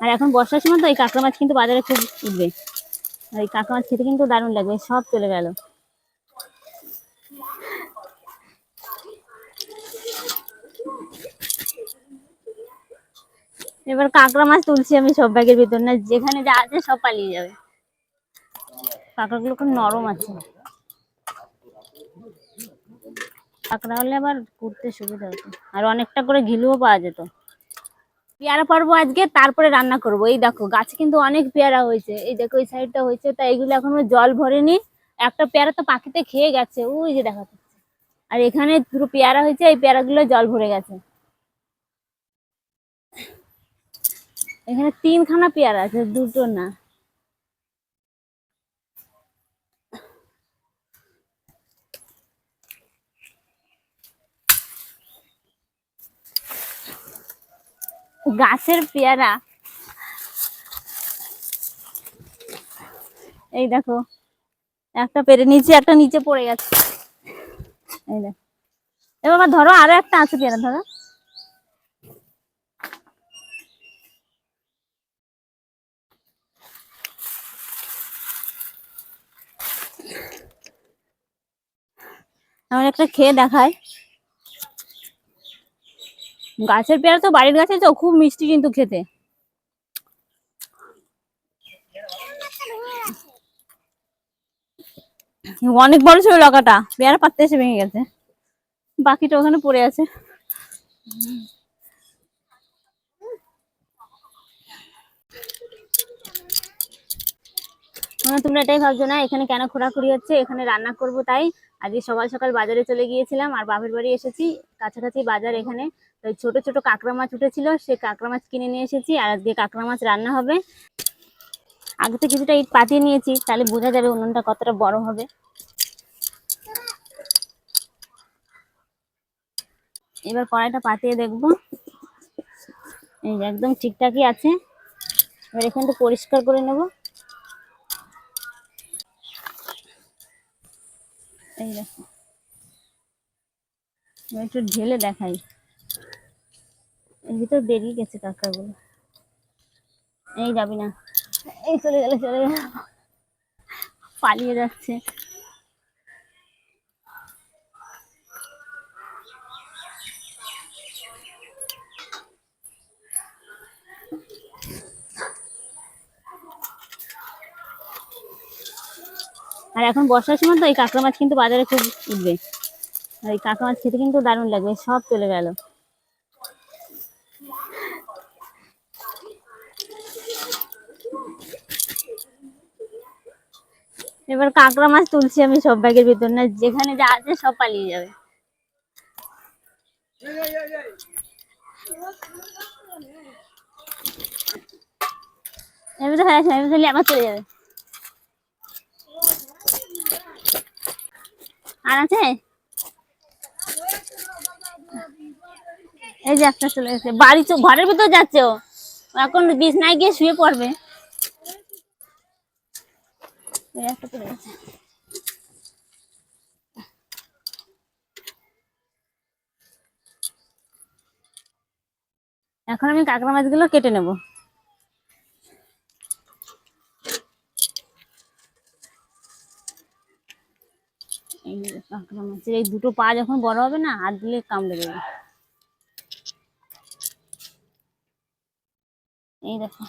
আর এখন বর্ষার সময় তো এই কাঁকড়া মাছ কিন্তু বাজারে খুব উঠবে। আর এই কাঁকড়া মাছ খেতে কিন্তু দারুণ লাগবে, সব চলে গেল। এবার কাঁকড়া মাছ তুলছি আমি সব ব্যাগের ভিতর, না যেখানে যা আছে সব পালিয়ে যাবে। কাঁকড়াগুলো খুব নরম আছে। কাঁকড়া হলে আবার করতে সুবিধা হতো। আর অনেকটা করে ঘিলুও পাওয়া যেত। পেয়ারা পারব আজকে, তারপরে রান্না করব। এই দেখো, গাছে কিন্তু অনেক পেয়ারা হয়েছে। এই দেখো, এই সাইডটা হয়েছে, তা এগুলো এখনও জল ভরেনি। একটা পেয়ারা তো পাখিতে খেয়ে গেছে, ওই যে দেখা আর এখানে দুটো পেয়ারা হয়েছে, এই পেয়ারাগুলো জল ভরে গেছে। এখানে তিনখানা পেয়ারা আছে, দুটো না। গাছের পেয়ারা। এই দেখো, একটা পেরে নিচে, একটা নিচে পড়ে গেছে। এই দেখো। এ বাবা, ধরো আরও একটা আছে পেয়ারা, ধরো। আমার একটা খেয়ে দেখায়। গাছের পেয়ারা তো বাড়ির গাছে তো, খুব মিষ্টি কিন্তু খেতে। অনেক বড় ছিল লকাটা, পেয়ারা পাততে এসে ভেঙে গেছে। বাকিটা ওখানে পড়ে আছে। তোমরা এটাই ভাবছ না? এখানে কেন খোরাখুরি হচ্ছে? এখানে রান্না করব তাই? আজকে সকাল সকাল বাজারে চলে গিয়েছিলাম, আর বাপের বাড়ি এসেছি কাছাকাছি বাজার এখানে। তো ছোট ছোট কাঁকড়া মাছ উঠেছিল, সে কাঁকড়া মাছ কিনে নিয়ে এসেছি, আর আজকে কাঁকড়া মাছ রান্না হবে। আগে তো কিছুটা ইট পাতিয়ে নিয়েছি, তাহলে বোঝা যাবে উনুনটা কতটা বড় হবে। এবার কড়াইটা পাতিয়ে দেখব। এই একদম ঠিকঠাকই আছে। এবার এখানটা পরিষ্কার করে নেব। এই দেখো। একটু ঢেলে দেখাই। এর ভিতর বেরিয়ে গেছে কাঁকড়াগুলো। এই যাবি না। এই চলে গেলে, চলে গেল। পালিয়ে যাচ্ছে। আর এখন বর্ষার সময় তো এই কাঁকড়া মাছ কিন্তু বাজারে খুব উঠবে। আর এই কাঁকড়া মাছ খেতে কিন্তু দারুণ লাগবে, সব চলে গেল। এবার কাঁকড়া মাছ তুলছি আমি সব ব্যাগের ভিতর, না যেখানে যা আছে সব পালিয়ে যাবে। এমনি তো হয়ে আছে এমনি আবার চলে যাবে। আর আছে? এই যে একটা চলে গেছে বাড়ি তো ঘরের ভিতর যাচ্ছে ও। এখন বিছনায় গিয়ে শুয়ে পড়বে। এখন আমি কাঁকড়া মাছগুলো কেটে নেব এই যে মাছের এই দুটো পা যখন বড় হবে না, হাত দিলে কামড়ে দেবে। এই দেখো।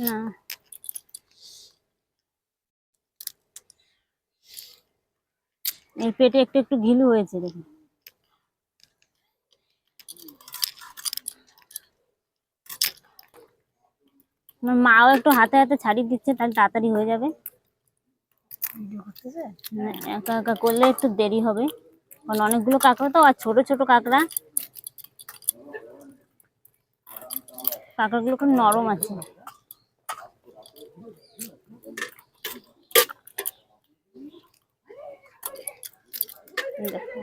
না। এই পেটে একটু একটু ঘিলু হয়েছে, দেখুন। মাও একটু হাতে হাতে ছাড়িয়ে দিচ্ছে তাহলে তাড়াতাড়ি হয়ে যাবে। একা একা করলে একটু দেরি হবে। কারণ অনেকগুলো কাঁকড়া তো আর ছোট ছোট কাঁকড়া। কাঁকড়াগুলো খুব নরম আছে।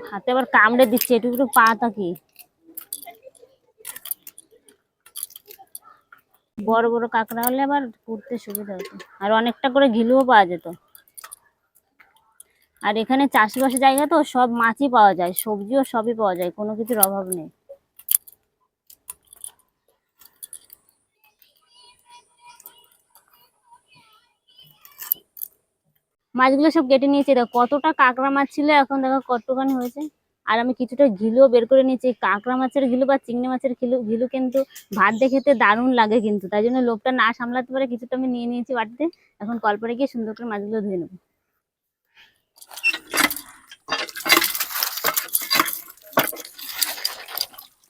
হাতে আবার কামড়ে দিচ্ছে এটুকু একটু পাতা কি? বড় বড় কাঁকড়া হলে আবার করতে সুবিধা হতো। আর অনেকটা করে ঘিলুও পাওয়া যেত। আর এখানে চাষবাসের জায়গা তো সব মাছই পাওয়া যায়, সবজিও সবই পাওয়া যায়, কোনো কিছুর অভাব নেই। মাছগুলো সব কেটে নিয়েছে কতটা কাঁকড়া মাছ ছিল, এখন দেখো কতখানি হয়েছে। আর আমি কিছুটা ঘিলুও বের করে নিয়েছি। কাঁকড়া মাছের ঘিলু বা চিংড়ি মাছের ঘিলু ঘিলু কিন্তু ভাত দিয়ে খেতে দারুণ লাগে কিন্তু। তাই জন্য লোভটা না সামলাতে পারে কিছুটা আমি নিয়ে নিয়েছি বাড়িতে এখন কলপারে গিয়ে সুন্দর করে মাছগুলো ধুয়ে নেব।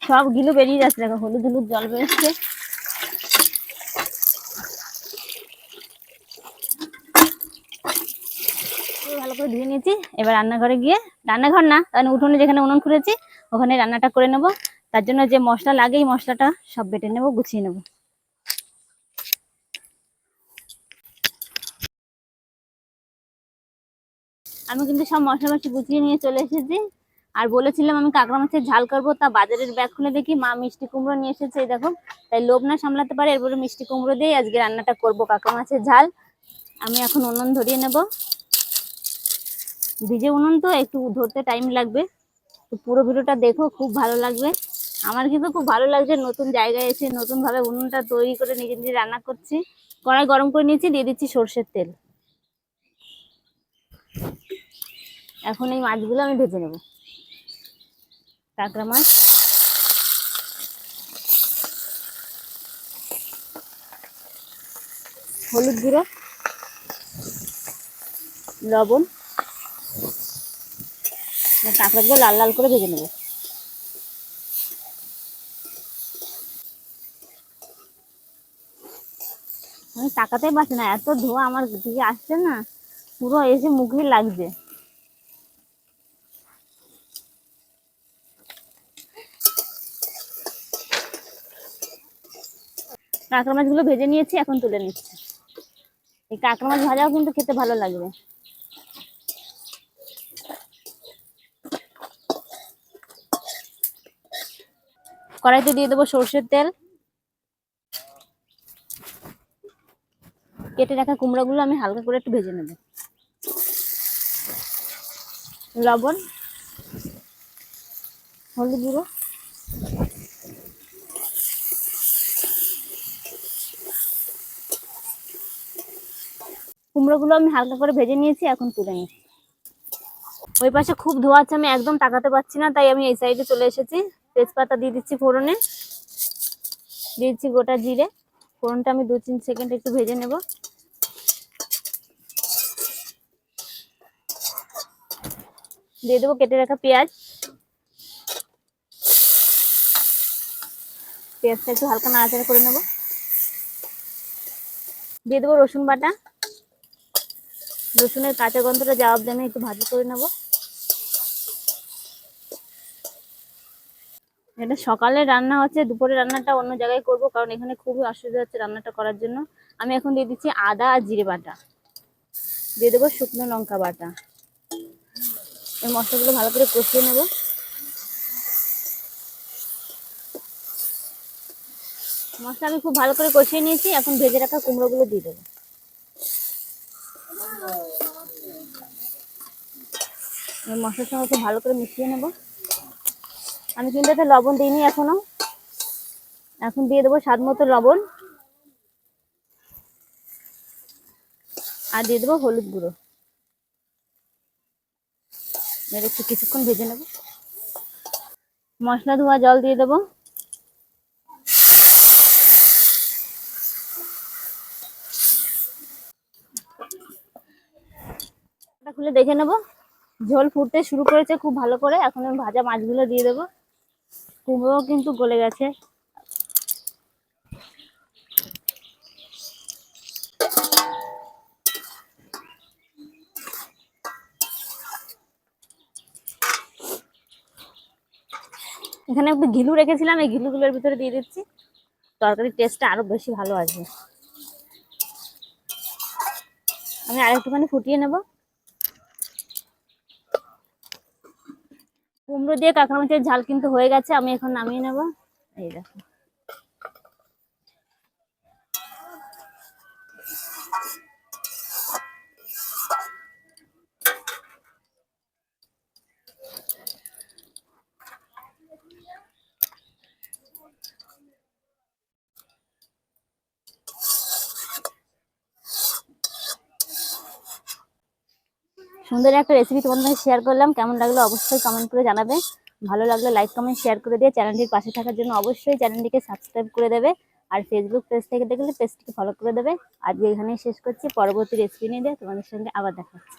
সব গিলু বেরিয়ে যাচ্ছে, দেখো হলুদ হলুদ জল বেরোচ্ছে পুরো ভালো করে ধুয়ে নিয়েছি। এবার রান্নাঘরে গিয়ে, রান্নাঘর না কারণ উঠোনে যেখানে উনুন খুলেছি ওখানে রান্নাটা করে নেব। তার জন্য যে মশলা লাগে, এই মশলাটা সব বেটে নেব, গুছিয়ে নেব। আমি কিন্তু সব মশলা মশলা গুছিয়ে নিয়ে চলে এসেছি। আর বলেছিলাম আমি কাঁকড়া মাছের ঝাল করব, তা বাজারের ব্যাগ খুলে দেখি, মা মিষ্টি কুমড়ো নিয়ে এসেছে দেখো। তাই লোভ না সামলাতে পারে, এরপরে মিষ্টি কুমড়ো দিয়ে আজকে রান্নাটা করব, কাঁকড়া মাছের ঝাল। আমি এখন উনুন ধরিয়ে নেব। ভিজে উনুন তো, একটু ধরতে টাইম লাগবে। তো পুরো ভিডিওটা দেখো, খুব ভালো লাগবে। আমার কিন্তু খুব ভালো লাগছে নতুন জায়গায় এসে, নতুনভাবে উনুনটা তৈরি করে নিজে নিজে রান্না করছি। কড়াই গরম করে নিয়েছি, দিয়ে দিচ্ছি সর্ষের তেল। এখন এই মাছগুলো আমি ভেজে নেব। কাঁকড়া মাছ। হলুদ গুঁড়ো। লবণ। কাঁকড়াগুলো লাল লাল করে ভেজে নেব। আমি তাকাতেই পারছি না, এত ধোয়া আমার দিকে আসছে না, পুরো এসে মুখে লাগছে। কাঁকড়া মাছগুলো ভেজে নিয়েছি, এখন তুলে নিচ্ছি। এই কাঁকড়া মাছ ভাজাও কিন্তু খেতে ভালো লাগবে। কড়াইতে দিয়ে দেবো সর্ষের তেল। কেটে রাখা কুমড়োগুলো আমি হালকা করে একটু ভেজে নেব। লবণ, হলুদ গুঁড়ো। কুমড়োগুলো আমি হালকা করে ভেজে নিয়েছি, এখন তুলে নিচ্ছি। ওই পাশে খুব ধোয়া আছে, আমি একদম তাকাতে পারছি না, তাই আমি এই সাইডে চলে এসেছি। তেজপাতা দিয়ে দিচ্ছি ফোড়নে। দিয়ে দিচ্ছি গোটা জিরে। ফোড়নটা আমি দু তিন সেকেন্ড একটু ভেজে নেব। দিয়ে দেবো কেটে রাখা পেঁয়াজ। পেঁয়াজটা একটু হালকা নাড়াচাড়া করে নেব। দিয়ে দেবো রসুন বাটা। রসুনের কাঁচা গন্ধটা যাওয়া অব্দি একটু ভাজি করে নেব। এটা সকালে রান্না হচ্ছে, দুপুরে রান্নাটা অন্য জায়গায় করব, কারণ এখানে খুবই অসুবিধা হচ্ছে রান্নাটা করার জন্য। আমি এখন দিয়ে দিচ্ছি আদা আর জিরে বাটা। দিয়ে দেবো শুকনো লঙ্কা বাটা। এই মশলাগুলো ভালো করে কষিয়ে নেব। মশলা আমি খুব ভালো করে কষিয়ে নিয়েছি, এখন ভেজে রাখা কুমড়োগুলো দিয়ে দেবো। মশলার সঙ্গে খুব ভালো করে মিশিয়ে নেব। আমি কিন্তু লবণ দিইনি এখনও। এখন দিয়ে দেবো স্বাদ মতো লবণ। আর দিয়ে দেবো হলুদ গুঁড়ো। এর একটু কিছুক্ষণ ভেজে নেব। মশলা ধোয়া জল দিয়ে দেবো। খুলে দেখে নেব। ঝোল ফুটতে শুরু করেছে খুব ভালো করে। এখন আমি ভাজা মাছগুলো দিয়ে দেবো। কুমড়োও কিন্তু গলে গেছে। এখানে একটু ঘিলু রেখেছিলাম, এই ঘিলুগুলোর ভিতরে দিয়ে দিচ্ছি। তরকারির টেস্টটা আরও বেশি ভালো আসবে। আমি আরেকটুখানি ফুটিয়ে নেব। কুমড়ো দিয়ে কাঁকড়া মাছের ঝাল কিন্তু হয়ে গেছে আমি এখন নামিয়ে নেব। এই দেখো। সুন্দর একটা রেসিপি তোমাদের শেয়ার করলাম। কেমন লাগল অবশ্যই কমেন্ট করে জানাবে। ভালো লাগলে লাইক কমেন্ট শেয়ার করে দিয়ে চ্যানেলটির পাশে থাকার জন্য অবশ্যই চ্যানেলটিকে সাবস্ক্রাইব করে দেবে। আর ফেসবুক পেজ থেকে দেখলে পেজটিকে ফলো করে দেবে। আজকে এখানেই শেষ করছি। পরবর্তী রেসিপি নিয়ে তোমাদের সঙ্গে আবার দেখা হচ্ছে।